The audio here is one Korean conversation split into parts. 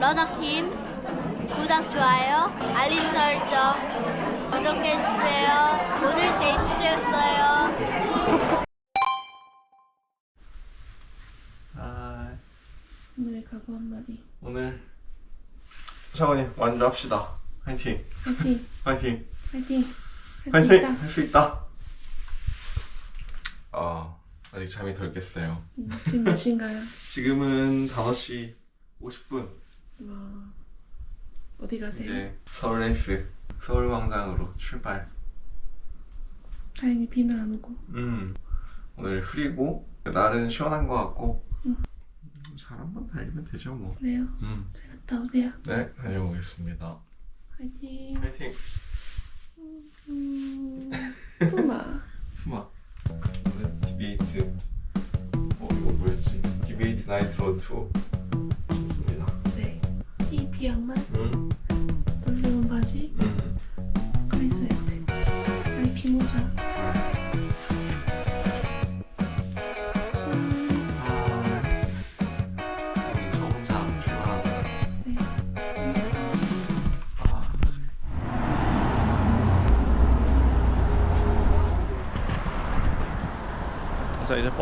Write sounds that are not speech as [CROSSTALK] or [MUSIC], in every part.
러너킴 구독, 좋아요, 알림 설정 구독해주세요. 오늘 재밌으셨어요. 아, 오늘의 각오 한마디. 오늘 샤워님 완주합시다. 화이팅, 화이팅! [LAUGHS] 화이팅, 화이팅! 할수 화이팅, 있다. 할수 있다. 아, 아직 잠이 덜 깼어요. 음, 지금 몇 시인가요? 지금은 5시 50분. 와, 어디 가세요? 이제 서울 레이스 서울광장으로 출발. 다행히 비는 안 오고. 음, 오늘 흐리고 날은 시원한 것 같고 음. 잘 한번 달리면 되죠 뭐. 그래요? 음, 잘 갔다 오세요. 네, 다녀오겠습니다. 화이팅! 화이팅. 음, 푸마. [LAUGHS] 푸마 오늘 디베이트 어 이거 뭐였지? 디베이트 나이트 로드 투어 좋습니다 네. CP 양말,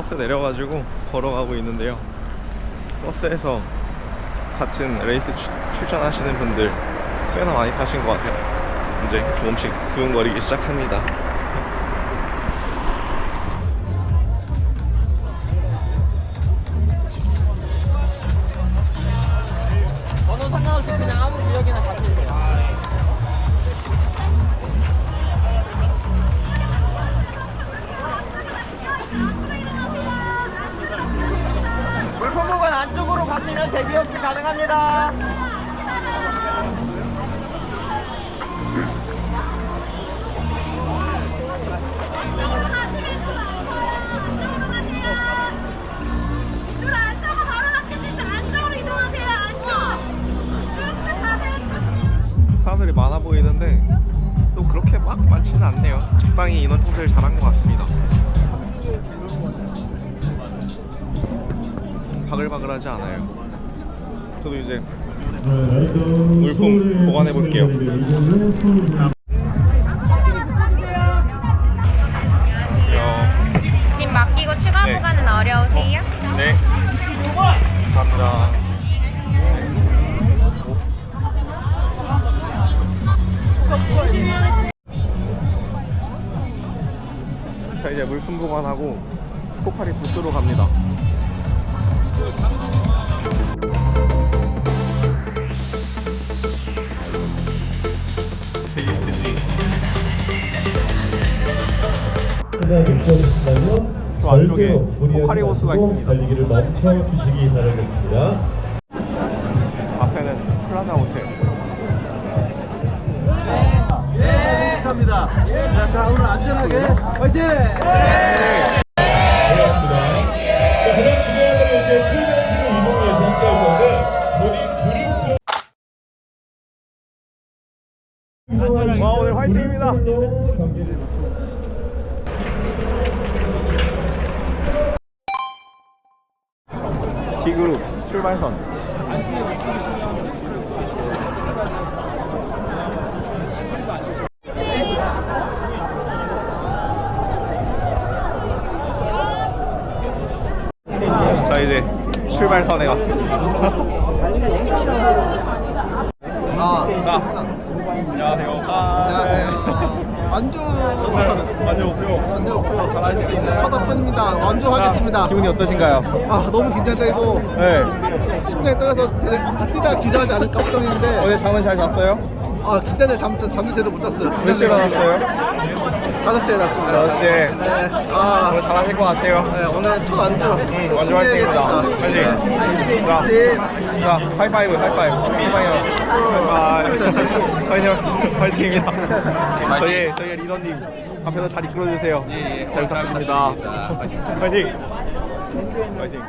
버스 내려가지고 걸어가고 있는데요. 버스에서 같은 레이스 추, 출전하시는 분들 꽤나 많이 타신 것 같아요. 이제 조금씩 두근거리기 시작합니다 가세요. 사람들이 많아 보이는데 또 그렇게 막 많지는 않네요. 적당히 인원 통제를 잘한 것 같습니다. 바글바글하지 않아요. 저도 이제 물품 보관해 볼게요. 저 안쪽에 포카리 호수가 있습니다. 달리기를 멈춰 주시기 바라겠습니다. 앞에는 플라자 호텔. 감사합니다. 자, 자, 오늘 안전하게 화이팅! 고맙습니다. 자, 그다음 진행하는 이제 출발식을 이동해서 함께 할 건데, 우리 그룹 와 오늘 화이팅입니다. 경기를 D그룹 출발선. 자 이제 출발선에 왔습니다. 아, 자, 안녕하세요. 안녕하세요. 완주 완전 목표. 완주 목표 잘하시겠나요? 첫 오픈입니다. 완주하겠습니다. 기분이 어떠신가요? 아 너무 긴장되고 네. 심장이 떨려서 되게 아, 뛰다 기절하지 않을까 걱정인데 어제 잠은 잘 잤어요? 아 긴장돼 잠 잠도 제대로 못 잤어요. 몇 시에 일어났어요? 5시에 났습니다. 5시에. 네. 아 오늘 잘하실 것 같아요. 네, 오늘 첫 완주. 응, 완주 화이팅입니다. 화이팅. 자, 네. 자, 하이파이브, 하이파이브. 하이파이브. 화이팅, 화이팅입니다. 저희, 저희 리더님 앞에서 잘 이끌어주세요. 잘 부탁드립니다. 화이팅. 화이팅.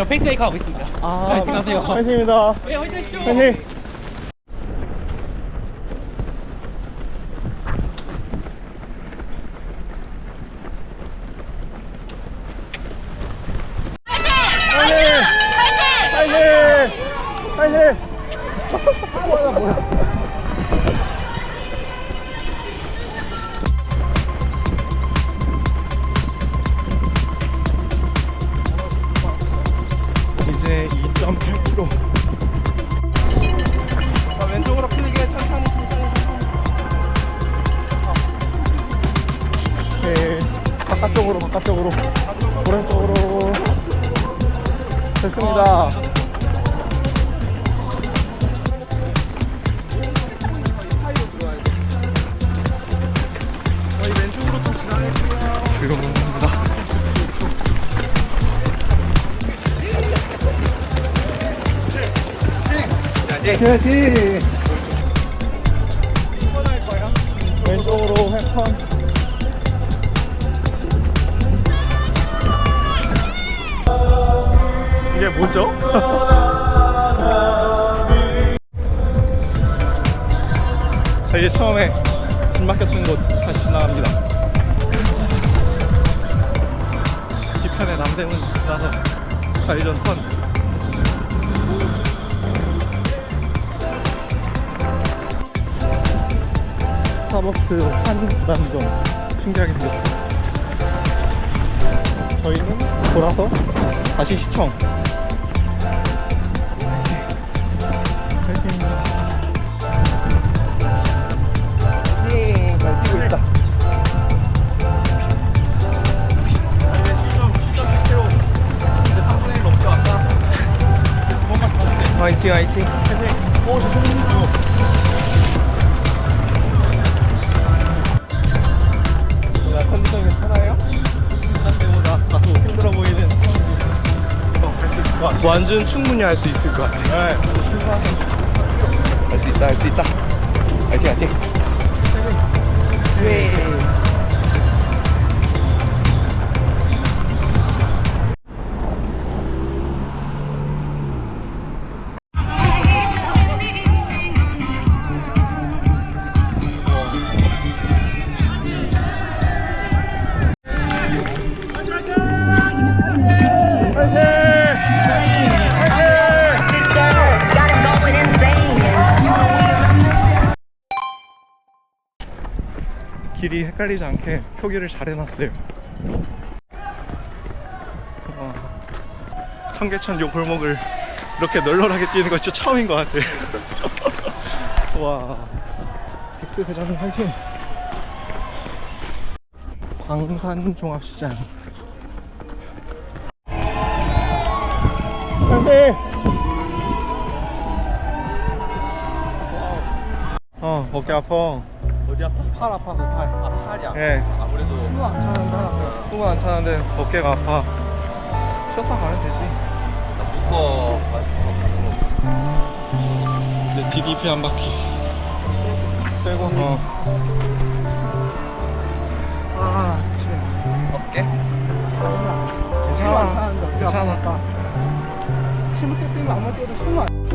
네, 저 페이스메이커 하고 있습니다. 아 네, 안녕하세요. 화이팅입니다 네, 화이팅 하십시오. 화이 바깥쪽으로. 오른쪽으로. 됐습니다. 왼쪽으로 화이팅! 회턴 이게 뭐죠? [LAUGHS] 자, 이제 처음에 집 막혔던 곳 다시 지나갑니다. 뒤편에 남대문 지나서 좌회전 턴. 스타벅스 한남점 신기하게 생겼어. 저희는 돌아서 다시 시청 잘 뛰고 있다 이제 시점, 시점 10km. 이제 3분의 1 넘게 왔다. 조금만 더 하면 돼. 화이팅, 화이팅. 화이팅. 오, 죄송해요. 나 컨디션이 괜찮아요? 딴 데보다 다소 힘들어 보이는 어, 할수 같아. 완전 충분히 할 수 있을 것 같아. 네. 할수 있다 할 수 있다 화이팅 화이팅 길 헷갈리지 않게 표기를 잘 해놨어요. 와, 청계천 요 골목을 이렇게 널널하게 뛰는 거 진짜 처음인 것 같아. [LAUGHS] 와, 빅스 회장님 화이팅! 광산 종합시장. 화이팅! 어, 어깨 아파. 어디 아파? 팔 아파서 팔. 아, 팔이야. 예. 아무래도 숨안 차는다 숨은 안 차는데 어깨가 아파. 쉬었다 가면 되지. 묶어. 이제 DDP 한 바퀴 빼고 어. 아, 지금 어깨? 괜찮아. 괜찮아. 침을 때 뛰면 아무리 뛰어도 숨안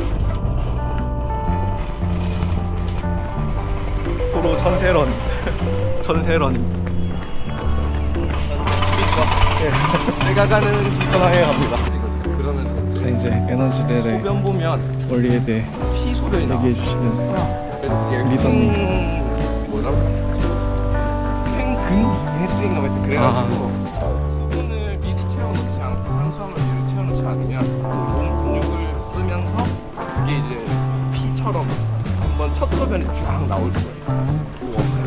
도로 전세런. 전세런. 예. 내가 가는 기선하에 갑니다. 그러면 자, 이제 에너지레의 소변 보면 원리에 대해 피 소변이 나. 얘기해 주시는 리더님. 뭐라고? 뭐 하여튼 그래가지고 수분을 미리 채워놓지 않고 탄수화물 미리 채워놓지 않으면 몸 근육을 쓰면서 그게 이제 피처럼 첫 소변이 쫙 나올 거예요.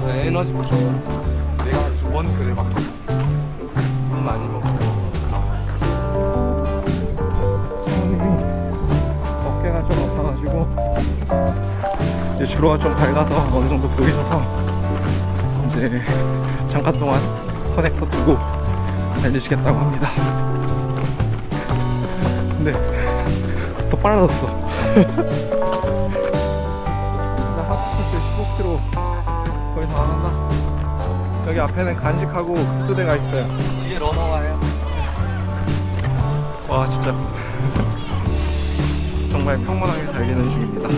그래서 에너지 보충. 내가 두번 그래봤거든. 물 많이 먹고. 어깨가 좀 아파가지고 이제 주로가 좀 밝아서 어느 정도 보이셔서 이제 잠깐 동안 커넥터 두고 달리시겠다고 합니다. 근데 더 빨라졌어. [LAUGHS] 나 하프코스 15km 거의 다 한다. 여기 앞에는 간식하고 급수대가 있어요. 이게 러너와요. 와 진짜 [LAUGHS] 정말 평범하게 달리는 중입니다.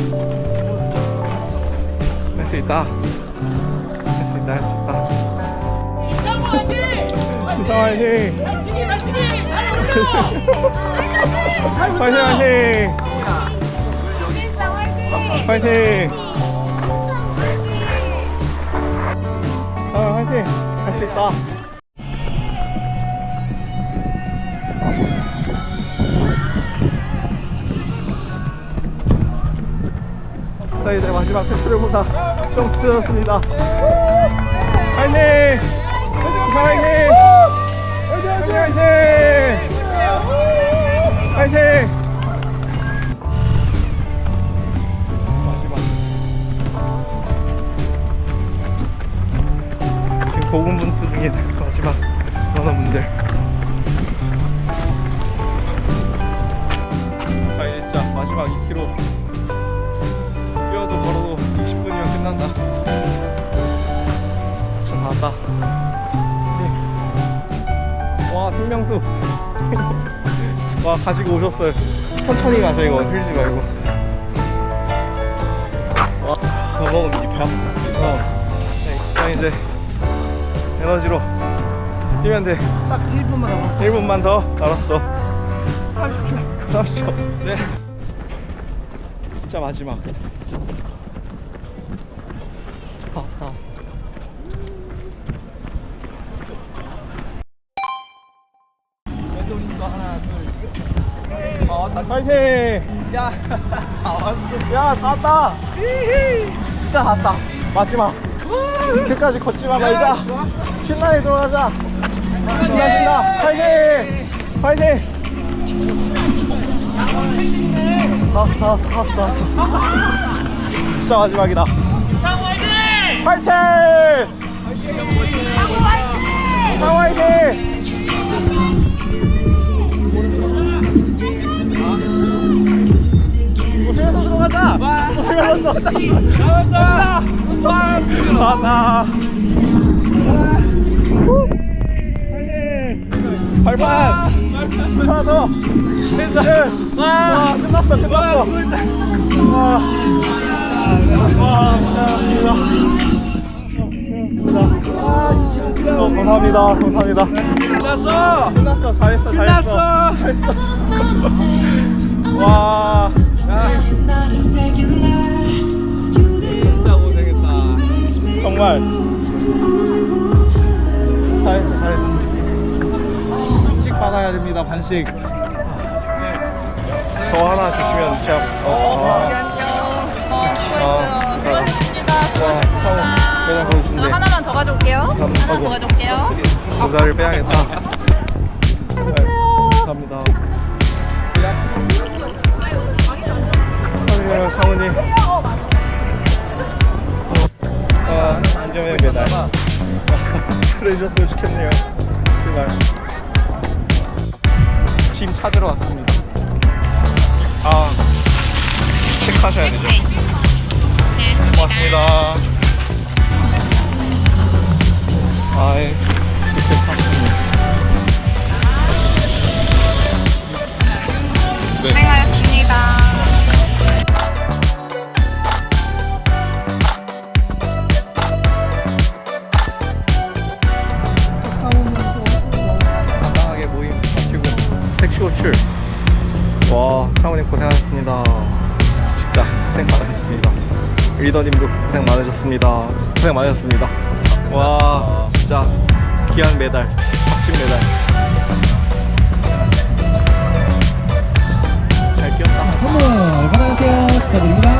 할 수 있다. 할 수 있다. 할 수 있다. 진짜 화이팅! 화이팅 화이팅! 화이팅! 아 화이팅! 할 수 있다. 자 이제 마지막 테스트보다 좀 줄었습니다 화이팅! 화이팅! 화이팅! 화이팅! 화이팅! 지금 고군분투 중인 마지막 러너분들 자 이제 진짜 마지막 2km 뛰어도 걸어도 20분이면 끝난다. 자, 나왔다. 네. 와, 생명수. [LAUGHS] 와, 가지고 오셨어요. 천천히 가자, 이거. 흘리지 말고. 와, 더 먹으면 아프다. 어. 네, 자, 이제 에너지로 뛰면 돼. 딱 1분만 더. 1분만 더. 알았어. 30초. 30초. 네. 진짜 마지막. 다, 다. 어, 다시. 파이팅! 야, [LAUGHS] 다 왔어. 야, 다 왔다! 진짜 다 왔다. 마지막. 끝까지 걷지만 말자. 신나게 돌아가자. 신나, 신나. 파이팅! 파이팅! 다 왔어, 다 왔어, 다 왔어, 다 왔어. 진짜 마지막이다. 파이팅! 파이팅! 상 화이팅! 우승해서 들어가자! 우승해서 들어가자! 나왔다! 발판! 하나 더! 와! 끝났어, 끝났어! 와! 와, 감사합니다. 감사합니다. 어, 감사합니다. 감사합니다. 끝났어. 끝났어. 잘했어. 잘했어. 와. 진짜 고생했다. 정말. 잘했어. 잘했어. 반씩 받아야 됩니다. 반씩. 저 하나 주시면 제가 어, 어, 어, 수고하셨습니다. 매장 보여주신대. 하나만 더 가져올게요. 하나 더 가져올게요. 모자를 빼야겠다. 네, 감사합니다. 사랑해요, 사 안정의 메달. 그래 주셨으면 좋겠네요. 제발. 짐 찾으러 왔습니다. 아, 체크하셔야 되죠. 고맙습니다. 아이, 사모님 고생하셨습니다 진짜 고생 많으셨습니다 리더님도 고생 많으셨습니다 고생 많으셨습니다 와 진짜 귀한 메달 값진 메달 잘 뛰었다 선물 받아가세요. 축하드립니다.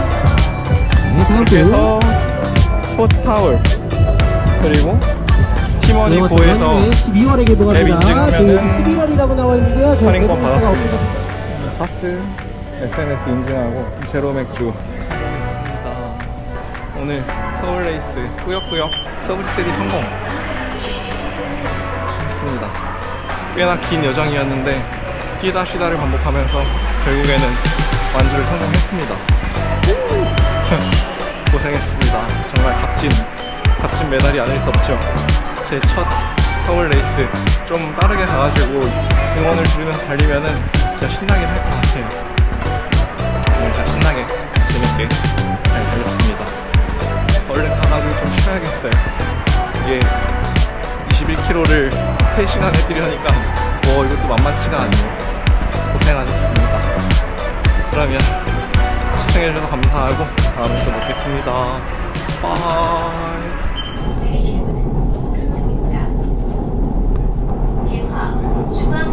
네, 다음 주. 그래서 스포츠 타월 그리고 팀원이 고에서 12월에 개봉합니다. 앱 인증하면은 11월이라고 나와 있는데요. 저희 할인권 개봉 받았습니다. 없습니다. 파스 SNS 인증하고 제로 맥주. 오늘 서울 레이스 꾸역꾸역 서브리3 성공. 했습니다. 꽤나 긴 여정이었는데 뛰다 쉬다를 반복하면서 결국에는 완주를 성공했습니다. [LAUGHS] 고생했습니다. 정말 값진 값진 메달이 아닐 수 없죠. 제 첫 서울 레이스 좀 빠르게 가가지고 응원을 들으면서 달리면은 진짜 신나긴 할것 같아요. 오늘 진짜 신나게 재밌게 잘 달렸습니다. 얼른 가가지고 좀 쉬어야겠어요. 이게 21km를 3시간에 뛰려니까 뭐 이것도 만만치가 않네요. 고생하셨습니다. 그러면 시청해주셔서 감사하고 다음에 또 뵙겠습니다. 오른쪽입니다. 대화 중앙보훈